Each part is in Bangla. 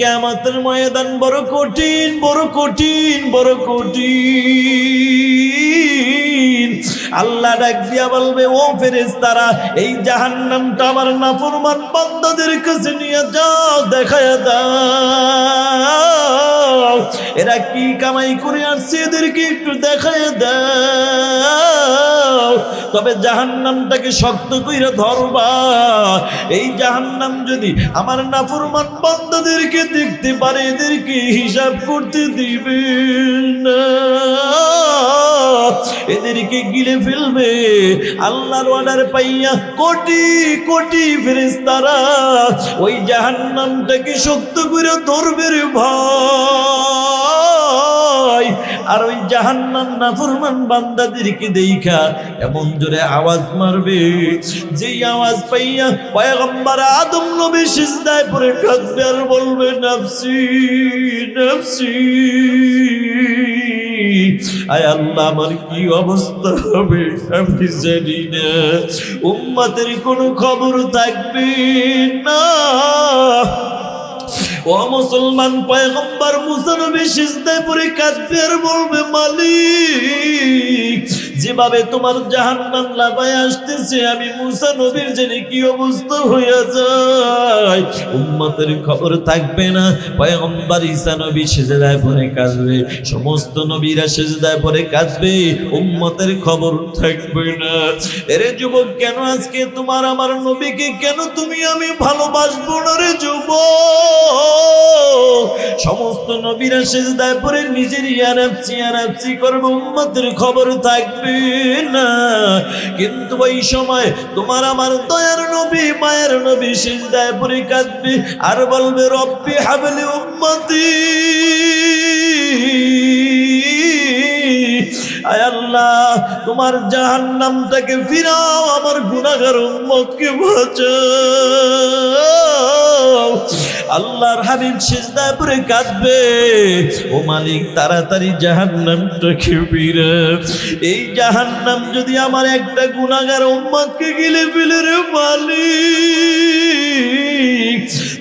কেমতের ময়দান বড় কঠিন বড় কঠিন বড় কঠিন। আল্লাহ ডাক দিয়া বলবে, ও ফেরেস তারা এই জাহান্নামটা আমার নাফরমান বান্দাদের কাছে নিয়ে যাও দেখায় দাও। এরা কি কামাই করে আসছে, এদেরকে একটু দেখায় দাও। তবে জাহান্নামটাকে শক্ত কইরা ধরবা। এই জাহান্নাম যদি আমার নাফরমান বান্দাদেরকে দেখতে পারে, এদেরকে হিসাব করতে দিবে না। এদেরকে গিলে ফেলবে। আল্লাহর অর্ডার পাইয়া কোটি কোটি ফেরেশতারা ওই জাহান্নামটাকে শক্ত করে ধরবে রে ভাই। আর ওই জাহান্নাম নাফরমান বান্দাদেরকে দেখা এমন জোরে আওয়াজ মারবে। যেই আওয়াজ পাইয়া পয়গম্বর আদম নবী সিজদায় পড়ে কাঁদবে আর বলবে, নাফসি নাফসি। আয় আল্লাহ, আমার কি অবস্থা হবে? আমি জানি না। উম্মাতের কোনো খবর থাকবে না। ও মুসলমান পয়গম্বর মুসা নবী সিজদায় পড়ে কাঁদবে বলবে মালিক যেভাবে তোমার জাহান্নাম লাফায় আসতেছে, আমি মুসা নবীর জেনে কি অবস্থা হইয়া যায়? উম্মতের খবর থাকবে না। পয়গম্বর ঈসা নবী সেজদায় পড়ে কাঁদবে, সমস্ত নবীরা সেজদায় পরে কাঁদবে, উম্মতের খবর থাকবে না। এরে যুবক, কেন আজকে তোমার আমার নবীকে কেন তুমি আমি ভালোবাসবো না রে যুবক? সমস্ত নবীরা সেজদায় পড়ে নিজের ইয়ারাপসি ইয়ারাপসি করবে, উম্মতের খবর থাকবে না। কিন্তু ওই সময় তোমার আমার দয়ার নবী, মায়ের নবী সিজদায় পড়ে কাঁদবে আর বলবে, রব্বি হাবলি উম্মতি। আল্লাহ, তোমার জাহান্নামটাকে ফিরাও, আমার গুনাহগার উম্মতকে বাঁচাও। আল্লাহর হাবিব সিজদায় পড়ে কাঁদবে। ও মালিক, তাড়াতাড়ি জাহান্নামটাকে ফিরে এই জাহান্নাম যদি আমার একটা গুনাহগার উম্মতকে গিলে ফেলে রে মালিক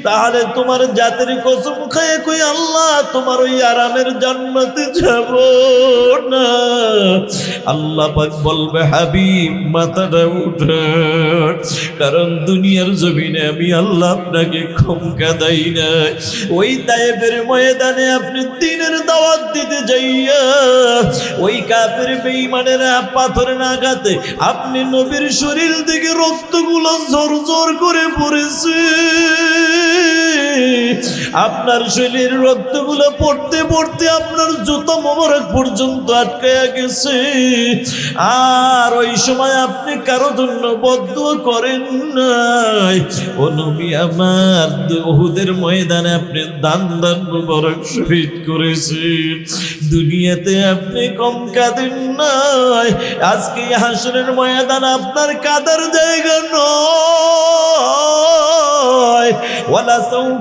তাহলে তোমার জাতের কসম খায় কই আল্লাহ তোমার ওই আরামের জান্নাতে যাব না। আল্লাহ পাক বলবে, হাবিব, মাথাটা উঠে। কারণ দুনিয়ার জমিনে আমি আল্লাহ আপনাকে ক্ষমকা দেই না ওই তায়েবের ময়দানে আপনি দিনের দাওয়াত দিতে যাইয়া, ওই কাপের বেঈমানেরা পাথর নাগাতে আপনি নবীর শরীর থেকে রক্তগুলো ঝরঝর করে পড়েছে। আপনার শরীরের রক্তগুলো পড়তে পড়তে আপনার জুতো মোবারক পর্যন্ত আটকায়া গেছে। আর ওই সময় আপনি কারও জন্য বদ্ধ করেন নাই। ও নবী আমার ওহুদের ময়দানে আপনি দান দান মোবারক শহীদ করেছেন। দুনিয়াতে আপনি কম কাঁদেন নাই। আজকে হাসনের ময়দান আপনার কাদার জায়গা নয়। ওয়ালা সাউফা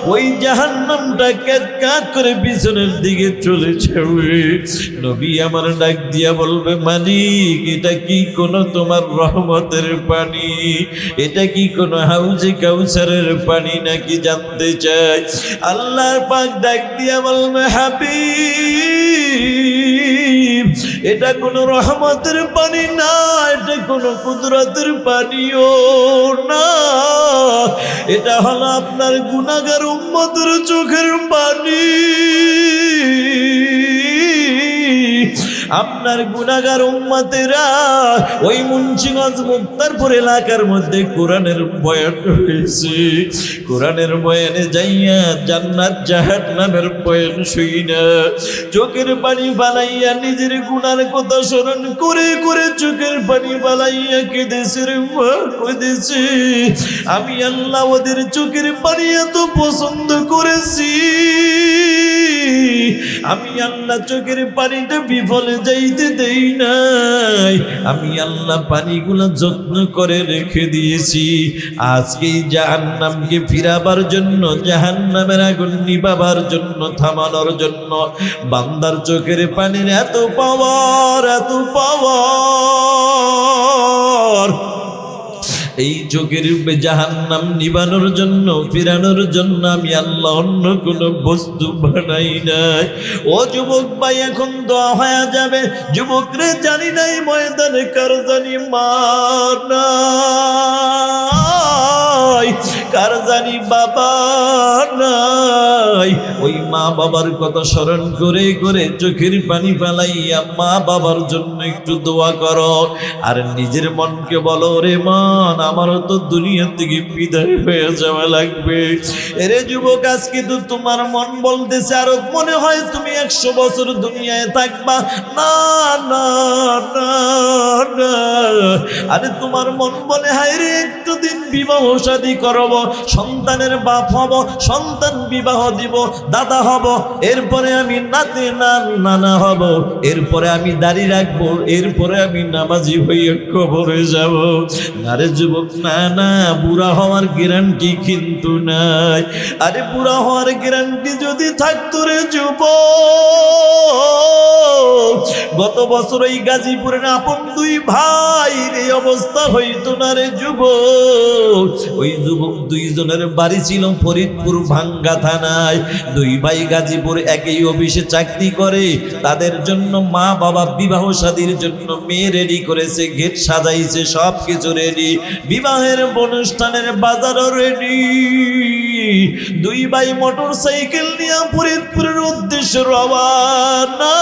ওই জাহান্নামটা কাত কাত করে পিছনের দিকে চলে যাবে নবী আমার ডাক দিয়া বলবে, মালিক, এটা কি কোনো তোমার রহমতের পানি? এটা কি কোনো হাউজে কাউসারের পানি নাকি জানতে চাই? আল্লাহর পাক ডাক দিয়া বলবে, হাবিব, এটা কোনো রহমতের পানি না। এটা কোনো কুদরতের পানিও না। এটা হলো আপনার গুনাগার উম্মতের চোখের পানি। আপনার গুনাগার উম্মাতেরা ওই মুন্সিগঞ্জ মুক্তারপুর এলাকার মধ্যে কোরআনের বয়ান হয়েছে। কোরআনের বয়ানে যাইয়া জান্নাত জাহাত নামের বয়ান শুই না চোখের পানি বালাইয়া নিজের গুনার কথা স্মরণ করে করে চোখের পানি বালাইয়া কেঁদেছে রে মা, কেঁদেছে। আমি আল্লাহ ওদের চোখের পানি এত পছন্দ করেছি। আমি আল্লাহ চোখের পানিটা বিফলে যাইতে দেই নাই। আমি আল্লাহ পানিগুলো যত্ন করে রেখে দিয়েছি। আজকে জাহান্নামকে ফিরাবার জন্য, জাহান্নামের আগুন নিবাবার জন্য, থামানোর জন্য বান্দার চোখের পানির এত পাওয়ার এত পাওয়ার এই চোখের জাহান্নাম নিবানোর জন্য, ফিরানোর জন্য আমি আল্লাহ অন্য কোনো বস্তু বানাই নাই। ও যুবক ভাই, এখন দোয়া হয়ে যাবে। যুবকরে জানি নাই ময়দানে কার জানি মার কার জানি বাবা নাই? ওই মা বাবার কথা স্মরণ করে করে চোখের পানি ফেলাইয়া মা বাবার জন্য একটু দোয়া করো। আর নিজের মনকে বলো রে মন, আমারও তো দুনিয়া থেকে বিদায় হয়ে যাওয়া লাগবে। এরে যুবক, আজকে তো তোমার মন বলতেছে, আর মনে হয় তুমি একশো বছর দুনিয়ায় থাকবা। না না না আরে তোমার মন বলে, হায় রে, একটু দিন বিবাহ শাদী করব। সন্তানের বাপ হব, সন্তান বিবাহ দিব, দাদা হব, এরপরে আমি নানা হব, এরপরে আমি দাড়ি রাখব, এরপরে আমি নামাজি হয়ে কবরে যাব। আরে যুবক না না বুড়া হওয়ার গ্যারান্টি কিন্তু নাই। আরে বুড়া হওয়ার গ্যারান্টি যদি থাকতো রে যুবক, গত বছর এই গাজীপুরের আপন দুই ভাই এই অবস্থা হইতো না রে যুবক। ওই যুবক দুইজনের বাড়ি ছিল ফরিদপুর ভাঙ্গা থানায়। দুই ভাই গাজীপুর একই অফিসে চাকরি করে। তাদের জন্য মা বাবা বিবাহ শাদীর জন্য মেয়ে রেডি করেছে, গেট সাজাইছে সব কিছু রেডি বিবাহের অনুষ্ঠানের বাজারও রেডি দুই ভাই মোটর সাইকেল নিয়ে ফরিদপুরের উদ্দেশ্যে রওয়ানা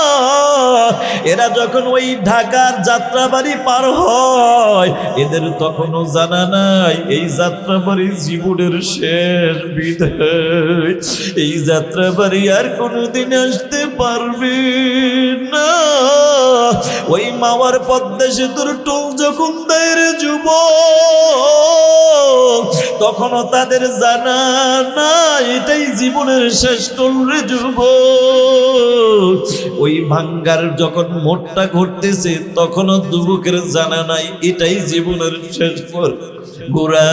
এরা যখন ওই ঢাকার যাত্রাবাড়ি পার হয়, এদের তখনও জানা নাই, এই যাত্রাবাড়ি জীবনের শেষ বিদায়। এই যাত্রাবাড়ি আর কোনোদিন আসতে পারবে না। ওই মাওয়ার পদ্মা সেতুর টোল যখন দেয় রে যুবক, তখনও তাদের জানা না এটাই জীবনের শেষ টোল রে যুবক। ওই ভাঙ্গার যখন মোটটা ঘটতেছে, তখনও দুবুকের জানা নাই, এটাই জীবনের শেষ পর গোড়া।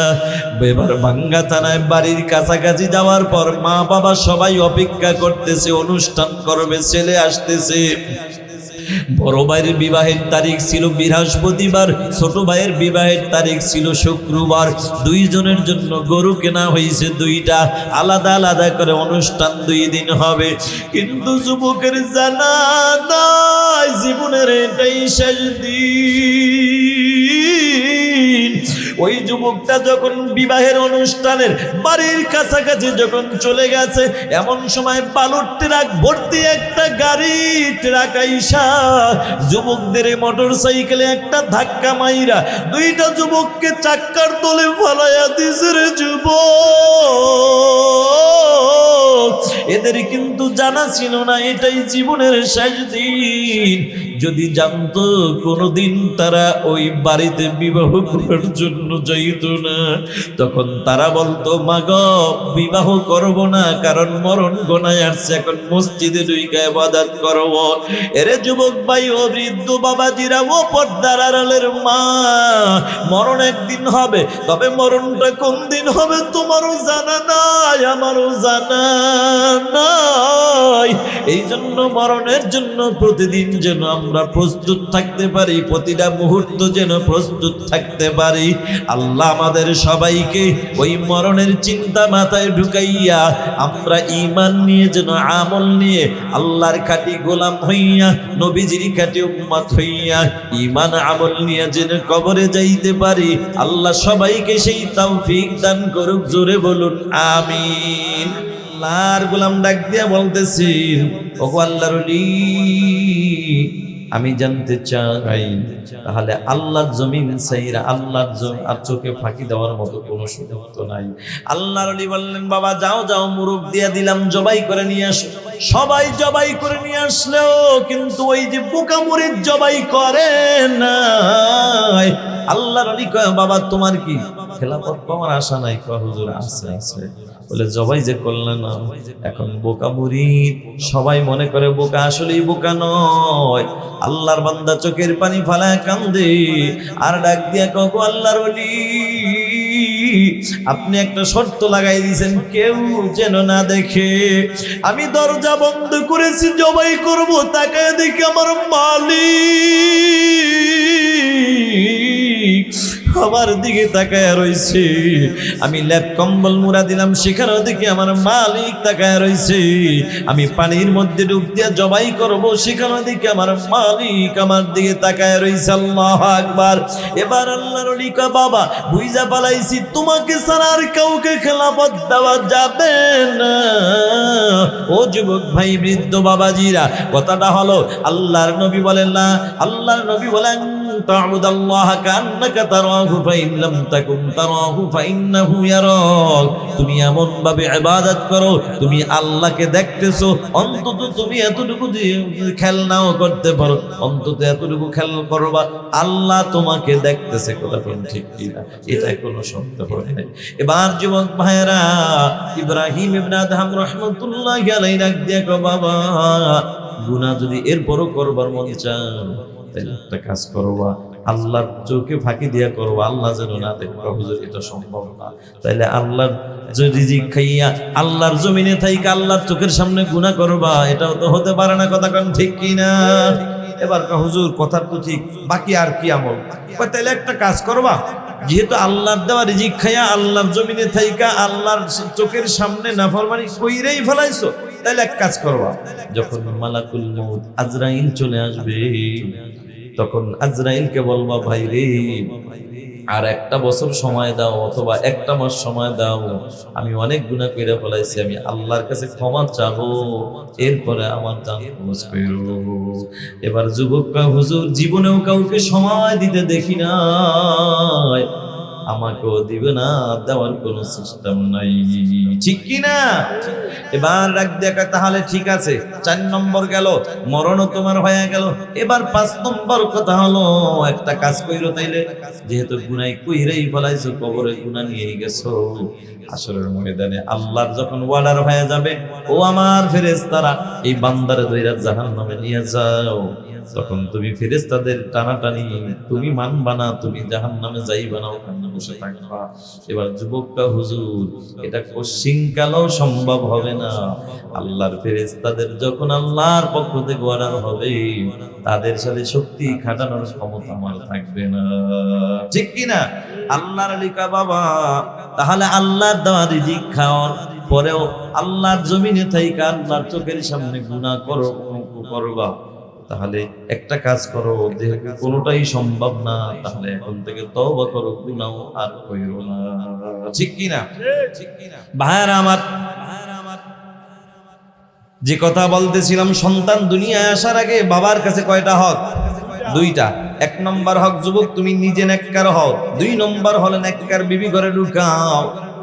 এবার ভাঙ্গা থানায় বাড়ির কাছাকাছি যাওয়ার পর মা বাবা সবাই অপেক্ষা করতেছে, অনুষ্ঠান করবে, ছেলে আসতেছে। বড় ভাইয়ের বিবাহের তারিখ ছিল বৃহস্পতিবার, ছোট ভাইয়ের বিবাহের তারিখ ছিল শুক্রবার। দুইজনের জন্য গরু কেনা হয়েছে দুইটা, আলাদা আলাদা করে অনুষ্ঠান দুই দিন হবে। কিন্তু যুবকের জানা জীবনের এটাই শেষ দিন। ওই যুবকটা যখন বিবাহের অনুষ্ঠানের বাড়ির কাছাকাছি যখন চলে গেছে, এমন সময় বালুর ট্রাক ভর্তি একটা গাড়ি, ট্রাক আইসা যুবকদের মোটর সাইকেলে একটা ধাক্কা মাইরা দুইটা যুবককে চাক্কার তলে ফলাইয়া দিছে রে যুবক। এদের কিন্তু জানা ছিল না, এটাই জীবনের শেষ দিন। যদি জানতো কোনোদিন তারা ওই বাড়িতে বিবাহ করার জন্য তখন তারা বলতো, মাগ, বিবাহ করব না, কারণ মরণ গোনায় আসছে, এখন মসজিদে দুইকা ইবাদত করব। এরে যুবক ভাই ও বৃদ্ধ বাবাজিরা, ও পর্দার আড়ালের মা, মরণ একদিন হবে, তবে মরণটা কোন দিন হবে তোমারও জানা নাই, আমারও জানা নাই। এই জন্য মরণের জন্য প্রতিদিন যেন আমরা প্রস্তুত থাকতে পারি, প্রতিটা মুহূর্ত যেন প্রস্তুত থাকতে পারি। আল্লাহ আমাদের সবাইকে ওই মরণের চিন্তা মাথায় ঢুকাইয়া, আমরা ইমান নিয়ে, যেন আমল নিয়ে, আল্লাহর খাটি গোলাম হইয়া, নবীজির খাটি উম্মত হইয়া ইমান আমল নিয়ে যেন কবরে যাইতে পারি, আল্লাহ সবাইকে সেই তৌফিক দান করুক, জোরে বলুন, আমিন। আল্লাহর গোলাম ডাক দিয়া বলতেছি, ওগো আল্লাহর আমি জানতে চাই তাহলে আল্লাহর জমিন সাইরা আল্লাহর আর চোখে ফাঁকি দেওয়ার মতো কোনো সুযোগ তো নাই। আল্লাহর আলী বললেন বাবা যাও যাও মুরুখ দিয়ে দিলাম জবাই করে নিয়ে আসো। সবাই জবাই করে নিয়ে আসলেও কিন্তু ওই যে পোকা মুড়ির জবাই করে না আল্লাহর আলী কয় বাবা তোমার কি খেলাপথ পাওয়ার আশা নাই? কয় হুজুর আছে আছে। বলে, জবাই যে করলেন না, এখন বোকা মুরিদ সবাই মনে করে, বোকা আসলেই বোকা নয়। আল্লাহর বান্দা চোখের পানি ফালায় কান্দে, আর ডাক দিয়া কগো আল্লাহর ওলি, আপনি একটা শর্ত লাগাই দিয়েছেন, কেউ যেন না দেখে। আমি দরজা বন্ধ করেছি, জবাই করব তাকে দেখি আমার মালিক। আমার দিকে তাকায় রইছে। আমি ল্যাপ কম্বল মুড়া দিলাম সেখানেও দেখি আমার মালিক তাকায় রইছে। আমি পানির মধ্যে ডুব দিয়া জবাই করব সেখানেও দেখি আমার মালিক আমার দিকে তাকায় রইছে। আল্লাহ আকবার। এবার আল্লাহর লিকা বাবা বুইজা পালাইছি, তোমাকে ছাড়া আর কাউকে খেলাফত দেওয়া যাবে না। ও যুবক ভাই, বৃদ্ধ বাবাজিরা, কথাটা হলো, আল্লাহর নবী বলেন না, আল্লাহর নবী বলেন تعبد الله كأنك تراه فإن لم تكن تراه فإنه يراك তুমি এমন ভাবে ইবাদত করো তুমি আল্লাহকে দেখতেছো অন্তত তুমি এতটুকু যে খেল নাও করতে পারো অন্তত এতটুকু খেল করবা আল্লাহ তোমাকে দেখতেছে কথা কোন ঠিক কিনা এটা কোনো সত্য হয় নাই এবার যুবক ভাইরা ইব্রাহিম ইবনে আদহাম রাহমাতুল্লাহ আলাইহি ডাক দিয়া কো বাবা গুনাহ যদি এরপরও করবার মন চান তাহলে একটা কাজ করবা। আল্লাহর চোখে ফাঁকি দিয়া করব, আল্লাহ যেন না দেখবা হুজুর, এটা সম্ভব না। তাইলে আল্লাহর রিজিক খাইয়া আল্লাহর জমিনে থাইকা আল্লাহর চোখের সামনে গুনাহ করবা, এটাও তো হতে পারে না কথা কারণ ঠিক কি না এবার হুজুর কথা তো ঠিক বাকি আর কি আমল? তাইলে একটা কাজ করবা। যেহেতু আল্লাহর দেওয়া রিজিক খাইয়া আল্লাহর জমিনে থাইকা আল্লাহর চোখের সামনে না নাফরমানি কইরেই ফেলাইছো, তাইলে এক কাজ করবা। যখন মালাকুল মউত আজরাইল চলে আসবে তখন আজরাইলকে বলবা, ভাই রে, আর একটা বছর সময় দাও অথবা একটা মাস সময় দাও। আমি অনেক গুণা করে ফেলাইছি, আমি আল্লাহর কাছে ক্ষমা চাবো। এরপরে আমার দান খোঁজ এবার যুবক হুজুর, জীবনেও কাউকে সময় দিতে দেখি না আমাকেও দিবে না দেওয়ার কোনো সিস্টেম নাই। ঠিক কি না? এবার রাখ দেখা তাহলে ঠিক আছে, চার নম্বর গেল, মরণও তোমার হয়ে গেল। এবার পাঁচ নম্বর কথা হলো, একটা কাজ কইরো তাইলে, যেহেতু গুনাই কইরেই ফলাইছো, কবরে গুনা নিয়ে গেছো। আসরের ময়দানে আল্লাহর যখন ওয়ার্ডার হয়ে যাবে, ও আমার ফেরেশতারা, এই বান্দারে দইরা জাহান্নামে নিয়ে যাও। তখন তুমি ফেরেশতাদের টানাটানি, তুমি মানবা না, তুমি জাহান্নামে যাইবা না, ওখানে বসে থাকবা। এবার যুবকটা হুজুর, এটা কোশ্চিনকালেও সম্ভব হবে না। আল্লাহর ফেরেশতাদের যখন আল্লাহর পক্ষ থেকে অর্ডার হবে, তাদের সাথে শক্তি খাটানোর ক্ষমতা আমার থাকবে না। ঠিক কিনা আল্লাহর লিখা বাবা, তাহলে আল্লাহর দেওয়া রিজিক খাওয়ার পরেও আল্লাহর জমিনে থাইকা আল্লাহর চোখের সামনে গুনাহ করো করবা। তাহলে একটা কাজ করো, যেহেতু কোনোটাই সম্ভব না, তাহলে এখন থেকে তওবা করো, গুনাহ আর কইরো না। ঠিক কি না? ঠিক কি না? ভাইরা আমার, যে কথা বলতেছিলাম, সন্তান দুনিয়ায় আসার আগে বাবার কাছে কয়টা হক? দুইটা। এক নম্বর হক, যুবক, তুমি নিজে নেককার হও। দুই নম্বর হলো নেককার বিবি ঘরে ঢুকাও।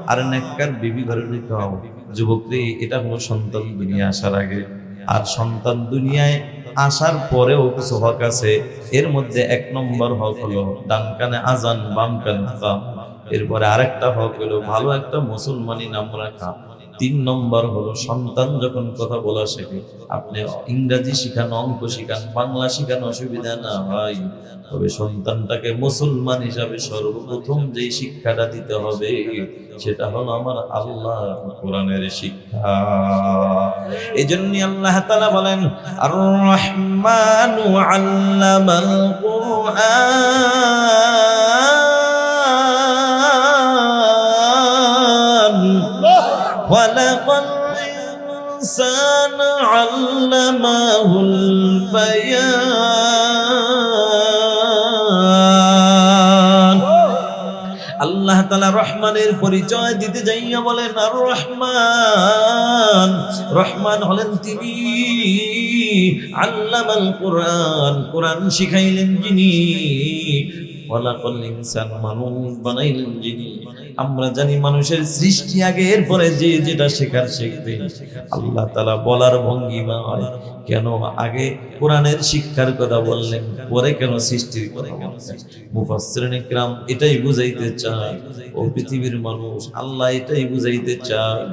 আর নেককার বিবি ঘরে ঢুকাও। যুবক রে, এটা হলো সন্তান দুনিয়া আসার আগে। আর সন্তান দুনিয়ায় আসার পরেও কিছু হক আছে। এর মধ্যে এক নম্বর হক হলো ডান কানে আজান, বাম কানে এরপরে আরেকটা হক হলো ভালো একটা মুসলমানি নাম রাখা। তিন নম্বর হলো সন্তান যখন কথা বলা শেখে, আপনি ইংরাজি শিখান, অঙ্ক শিখান, বাংলা শিখান, অসুবিধা না হয়। তবে সন্তানটাকে মুসলমান হিসাবে সর্বপ্রথম যেই শিক্ষাটা দিতে হবে, সেটা হলো আমার আল্লাহ কোরআনের শিক্ষা। এই জন্যই আল্লাহ তাআলা বলেন আর কোরআন। خلق الإنسان علمه البيان আল্লাহ তাআলা রহমানের পরিচয় দিতে যাইয়া বলেন আর রহমান রহমান হলেন তিনি আল্লামাল কোরআন কোরআন শিখাইলেন যিনি খলাকাল ইনসান মানুষ বানাইলেন যিনি আমরা জানি মানুষের সৃষ্টি আগে, এরপরে যে যেটা শেখার শিখবে। আল্লাহ তাআলা বলার ভঙ্গিমা হয়, কেন আগে কোরআনের শিক্ষার কথা বললেন, পরে কেন সৃষ্টির কথা বললেন? এটাই বুঝাইতে চায়, ও পৃথিবীর মানুষ আল্লাহ এটাই বুঝাইতে চায়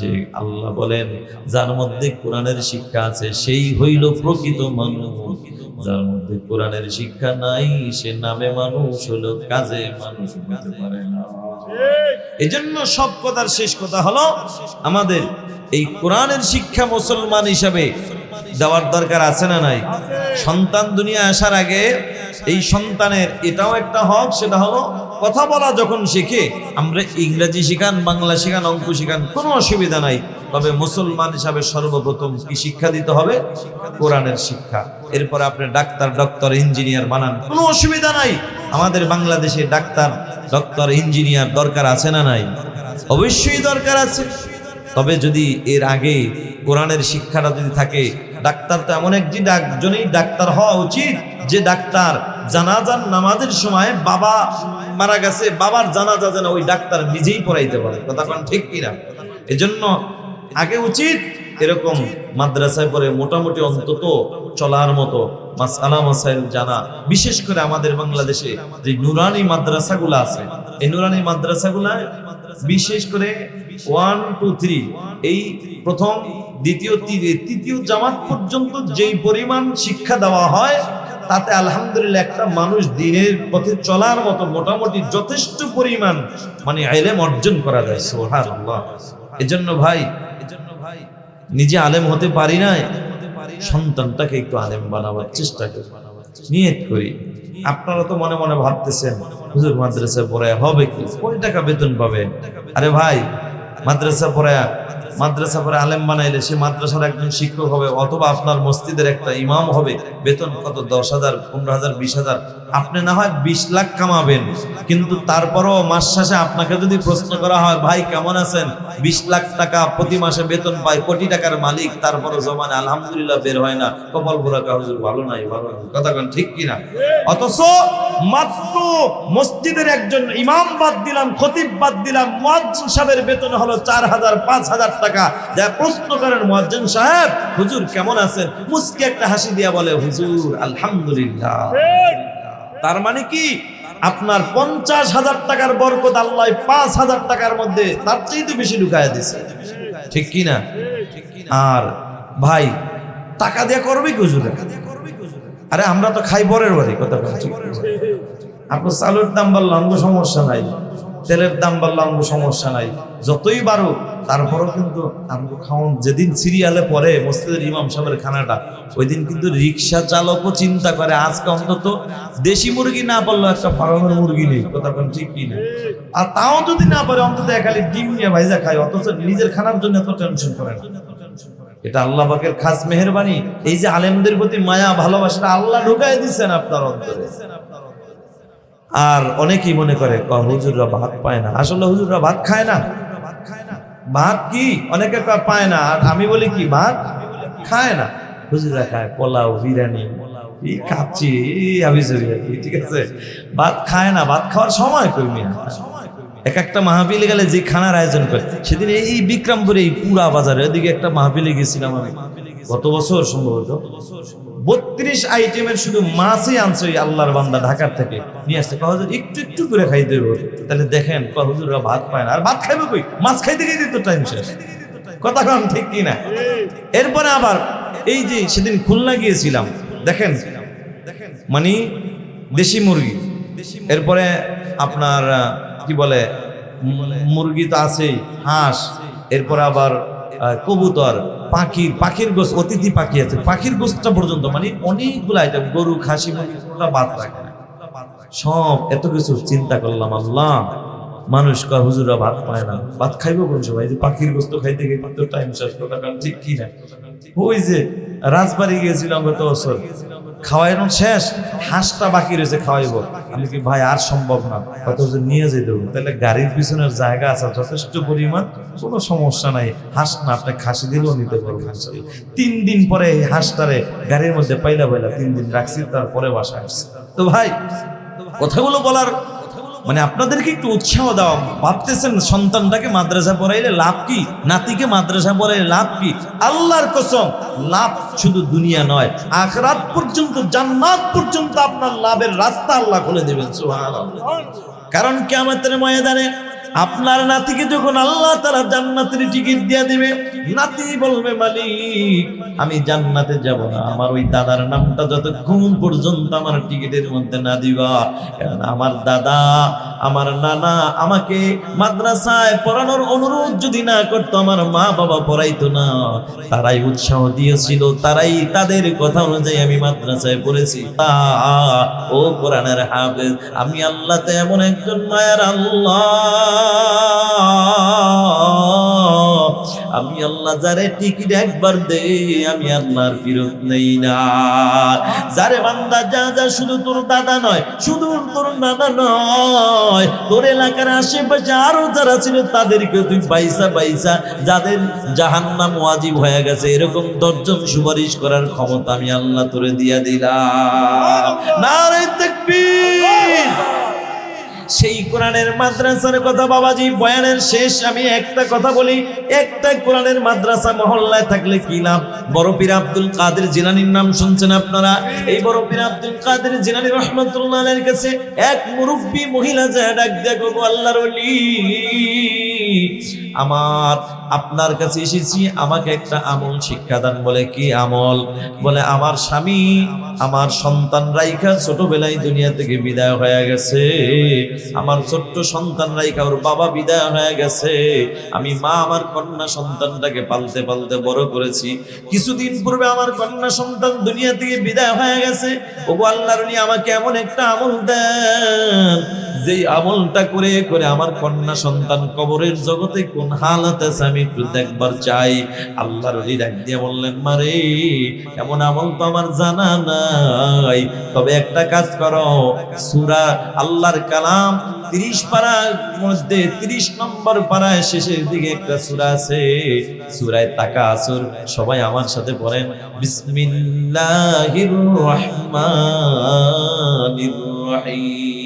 যে আল্লাহ বলেন, যার মধ্যে কোরআনের শিক্ষা আছে, সেই হইল প্রকৃত মানুষ। যার মধ্যে কোরআনের শিক্ষা নাই, সে নামে মানুষ হলো, কাজে মানুষ হতে পারে না। এই জন্য সব কথার শেষ কথা হলো, আমাদের এই কোরআনের শিক্ষা মুসলমান হিসাবে দেওয়ার দরকার আছে না নাই? সন্তান দুনিয়া আসার আগে এই সন্তানের এটাও একটা হক, সেটা হলো কথা বলা যখন শিখে, আমরা ইংরেজি শিখান, বাংলা শিখান, অঙ্ক শিখান, কোনো অসুবিধা নাই। তবে মুসলমান হিসাবে সর্বপ্রথম কি শিক্ষা দিতে হবে? কোরআনের শিক্ষা। এরপরে আপনি ডাক্তার, ডক্টর, ইঞ্জিনিয়ার বানান, কোনো অসুবিধা নাই। আমাদের বাংলাদেশে ডাক্তার, ডক্টর, ইঞ্জিনিয়ার দরকার আছে না নাই? অবশ্যই দরকার আছে। তবে যদি এর আগে কোরআনের শিক্ষাটা যদি থাকে, ডাক্তার তো এমন একটি একজনই ডাক্তার হওয়া উচিত যে ডাক্তার জানাজান নামাজের সময় বাবা মারা গেছে, বাবার জানাজা যেন ওই ডাক্তার নিজেই পড়াইতে পারে। কথা কোন ঠিক কিনা এজন্য আগে উচিত এরকম মাদ্রাসায় পরে মোটামুটি অন্তত চলার মতো মাসালা মাসাইল জানা। বিশেষ করে আমাদের বাংলাদেশে যে নুরানি মাদ্রাসাগুলো আছে, এই নুরানি মাদ্রাসাগুলা বিশেষ করে ওয়ান, টু, থ্রি, এই প্রথম, দ্বিতীয় তৃতীয় জামাত পর্যন্ত যেই পরিমাণ শিক্ষা দেওয়া হয় তাতে আলহামদুলিল্লাহ একটা মানুষ দিনের পথে চলার মতো মোটামুটি যথেষ্ট পরিমাণ মানে আইলেম অর্জন করা যায় সোহার এজন্য ভাই এজন্য ভাই নিজে আলেম হতে পারি না সন্তানটাকে একটু আলেম বানাবার চেষ্টা করি। নিয়ত করি। আপনারা তো মনে মনে ভাবতেছেন, হুজুর মাদ্রাসায় পড়ে হবে কি? কয় টাকা বেতন পাবে আরে ভাই মাদ্রাসা পড়ে মাদ্রাসা পড়ে আলেম বানাইলে সে মাদ্রাসার একজন শিক্ষক হবে অথবা আপনার মসজিদের একটা ইমাম হবে। বেতন কত? দশ হাজার, পনেরো হাজার, বিশ হাজার। আপনি না হয় বিশ লাখ কামাবেন, কিন্তু তারপরও মাস শেষে আপনাকে যদি প্রশ্ন করা হয়, ভাই, কেমন আছেন? বিশ লাখ টাকা প্রতি মাসে বেতন পায়, কোটি টাকার মালিক, তারপরও জমানে আলহামদুলিল্লাহ বের হয় না। কপাল ভরা কাহুজুর ভালো নাই, ভালো কথা কোন, ঠিক কিনা? অথচ মাত্র মসজিদের একজন ইমাম বাদ দিলাম, খতিব বাদ দিলাম সাহেবের বেতন হলো চার হাজার, পাঁচ হাজার টাকা। যা প্রশ্ন করেন মুয়াজ্জিন সাহেব, হুজুর কেমন আছেন? মুস্কি একটা হাসি দিয়া বলে, হুজুর, আলহামদুলিল্লাহ। তার মানে কি? আপনার পঞ্চাশ হাজার টাকার বরকত আল্লাহ পাঁচ হাজার টাকার মধ্যে তার চাইতে বেশি ঢুকায় দিছে। ঠিক কি না আর ভাই, টাকা দিয়ে করবে হুজুরে? আরে আমরা তো খাই বরের বাড়ি, কথা আপনার চালুর দাম বাড়লো আমাকে সমস্যা নাই। তেলের দাম বাড়লো আমাকে সমস্যা নাই। যতই বাড়ো তারপরও কিন্তু আমাকে খাওয়ান যেদিন সিরিয়ালে পরে মসজিদের ইমাম সাহেবের খানাটা ওই দিন কিন্তু রিক্সা চালকও চিন্তা করে, আজকে অন্তত দেশি মুরগি না পারল একটা ফার্মের মুরগি নেই। কথা ঠিক কি না? আর তাও যদি না পারে, অন্তত খালি ডিম নিয়ে ভাইজা খায়, অথচ নিজের খানার জন্য এত টেনশন করে না। এটা আল্লাহ পাকের খাস মেহরবানি। এই যে আলেমদের প্রতি মায়া, ভালোবাসাটা আল্লাহ ঢুকাই দিচ্ছেন আপনার অন্তরে। আর অনেকেই মনে করে হুজুররা ভাত পায় না। আসলে হুজুররা ভাত খায় না। ভাত কি? অনেকে পায় না। আর আমি বলি কি ভাত খায় না। হুজুররা খায় পোলাও বিরিয়ানি কি, ঠিক আছে? ভাত খায় না ভাত খাওয়ার সময় কর্মী এক একটা মাহফিলে গেলে যে খানার আয়োজন করে সেদিন এই বিক্রমপুরে এই পুরা বাজারে ওদিকে একটা মাহফিলে গেছিলাম আমি। গত বছর সম্ভবত বত্রিশ আইটেমের শুধু মাছই আনছে ওই আল্লাহর বান্দা ঢাকার থেকে। নিয়ে আসছে। কহ একটু একটু করে খাই দেবো তাহলে দেখেন কহ হুজুররা ভাত পায় না। আর ভাত খাইবে কই? মাছ খাইতে খাইতে তো টাইম শেষ। কথা কম ঠিক কি না? এরপরে আবার এই যে সেদিন খুলনা গিয়েছিলাম, দেখেন মানে দেশি মুরগি। এরপরে আপনার কি বলে মুরগি তো আছেই, হাঁস। এরপরে আবার কবুতর, পাখির পাখির গোস অতিথি পাখি আছে। পাখির গোসটা পর্যন্ত মানে অনেকগুলো আইটেম গরু, খাসি, মুরগি বাদ রাখে সব এত কিছু চিন্তা করলাম, আল্লাহ। মানুষ কয় হুজুরা ভাত পায় না। ভাত খাইবো কোন সময়? যে পাখির গোস্ত খাইতে গিয়ে তো টাইম শেষ, কথা ঠিক কি না ওই যে রাজবাড়ি গিয়েছিলাম গত বছর। খাওয়ানো শেষ, হাঁসটা বাকি রয়েছে খাওয়াইব। আমি কি, ভাই, আর সম্ভব না হয়তো নিয়ে যেতে হবে। তাহলে গাড়ির পিছনের জায়গা আছে, যথেষ্ট পরিমাণ, কোনো সমস্যা নাই। হাঁস না, আপনি খাসি দিলেও নিতে পারবেন তিন দিন পরে এই হাঁসটারে গাড়ির মধ্যে পাইলা পাইলা, তিন দিন রাখছি, তারপরে বাসা আসছে। তো ভাই, কথাগুলো বলার মানে আপনাদেরকে একটু উৎসাহ দেওয়া, ভাবতেছেন সন্তানটাকে মাদ্রাসা পড়াইলে লাভ কি? নাতিকে মাদ্রাসা পড়াইলে লাভ কি? আল্লাহর কসম, লাভ শুধু দুনিয়া নয়, আখরাত পর্যন্ত, জান্নাত পর্যন্ত আপনার লাভের রাস্তা আল্লাহ খুলে দেবেন সুহান কারণ কেমতের ময়দানে আপনার নাতিকে যখন আল্লাহ তারা জান্নাতের টিকিট দিয়ে দিবে, নাতি বলবে, মালিক, আমি জান্নাতে যাব না। আমার ওই দাদার নামটা যতক্ষণ পর্যন্ত আমার টিকিটের মধ্যে না দিবা, কারণ আমার দাদা, আমার নানা আমাকে মাদ্রাসায় পড়ানোর অনুরোধ যদি না করতো, আমার মা বাবা পড়াইতো না। তারাই উৎসাহ দিয়েছিল, তারাই তাদের কথা অনুযায়ী আমি মাদ্রাসায় পড়েছি। তা, ও কোরআনের হাফেজ, আমি আল্লাহতে এমন একজন মায়ের আল্লাহ। আমি আল্লাহ যারে টিকিট একবার দে আমি আল্লাহর ফিরত নেই না। যারে বান্দা যা যা শুধু তোর দাদা নয় শুধু তোর নানা নয় তোর এলাকার আশেপাশে আরও যারা ছিল তাদেরকে তুই পয়সা পয়সা যাদের জাহান্নাম ওয়াজিব হয়ে গেছে এরকম দশজন সুপারিশ করার ক্ষমতা আমি আল্লাহ তোরে দিয়া দিলাম। না নারে তাকবীর। সেই কোরআনের মাদ্রাসার কথা বাবাজি, বয়ানের শেষ আমি একটা কথা বলি, একটা কোরআনের মাদ্রাসা মহল্লায় থাকলে কি লাভ? বড় পীর আব্দুল কাদের জিলানির নাম শুনছেন আপনারা? এই বড় পীর আব্দুল কাদের জিলানি রহমতুল্লাহের কাছে এক মুরব্বী মহিলা যায় ডাক দেখো আল্লাহর আমার আপনার কাছে এসেছি, আমাকে একটা আমল শিক্ষা দান বলে, কি আমল? বলে, আমার স্বামী, আমার সন্তান রাইখা ছোটবেলায় দুনিয়া থেকে বিদায় হয়ে গেছে। আমার ছোট্ট সন্তান রাইখা ওর বাবা বিদায় হয়ে গেছে। আমি মা, আমার কন্যা সন্তানটাকে পালতে পালতে বড় করেছি। কিছুদিন পূর্বে আমার কন্যা সন্তান দুনিয়া থেকে বিদায় হয়ে গেছে। ও আল্লাহর আমাকে এমন একটা আমল দেন যেই আমলটা করে করে আমার কন্যা সন্তান কবরের জগতে কোন হালাত আছে আমি একটু দেখবার চাই। আল্লাহর ওলি ডাক দিয়ে বললেন মারে এমন আমল তো আমার জানা নাই। তবে একটা কাজ করো, সুরা আল্লাহর কালাম তিরিশ পাড়ার মধ্যে তিরিশ নম্বর পাড়ায় শেষের দিকে একটা সুরা আছে। সুরায় তাকা আসুর সবাই আমার সাথে পড়েন, বিসমিল্লাহির রহমানির রহিম।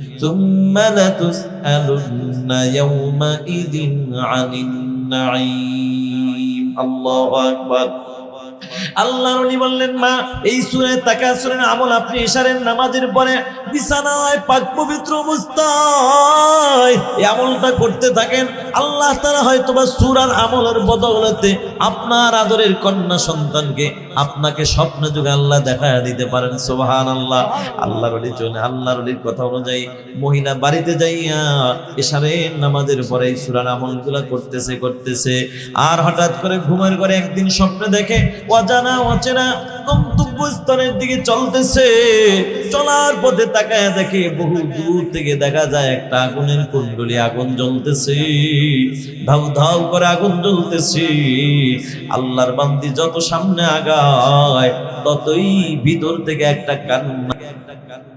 ثم لتسألن يومئذ عن النعيم الله أكبر আল্লাহর নবী বললেন মা এই সূরা তাকাসুরের আমল আপনি ইশারের নামাজের পরে বিছানায় পাক পবিত্র অবস্থায় এই আমলটা করতে থাকেন আল্লাহ তারা হয়তো বা সূরার আমলের বদৌলতে আপনার আদরের কন্যা সন্তানকে আপনাকে স্বপ্ন যুগে আল্লাহ দেখা দিতে পারেন সোহান আল্লাহ আল্লাহর ওলি চলে, আল্লাহর ওলির কথা অনুযায়ী মহিলা বাড়িতে যাইয়া ইশারের নামাজের পরে এই সূরার আমলগুলা করতেছে করতেছে। আর হঠাৎ করে ঘুমের ঘরে একদিন স্বপ্নে দেখে, অজানা অচেনা গন্তব্যস্থলের দিকে চলতেছে। চলার পথে তাকায় দেখে বহু দূর থেকে দেখা যায় একটা আগুনের কুণ্ডলি, আগুন জ্বলতেছে। ধাউ ধাউ করে আগুন জ্বলতেছে। আল্লাহর বান্দি যত সামনে আগায়, ততই ভিতর থেকে একটা কান্না একটা কান্না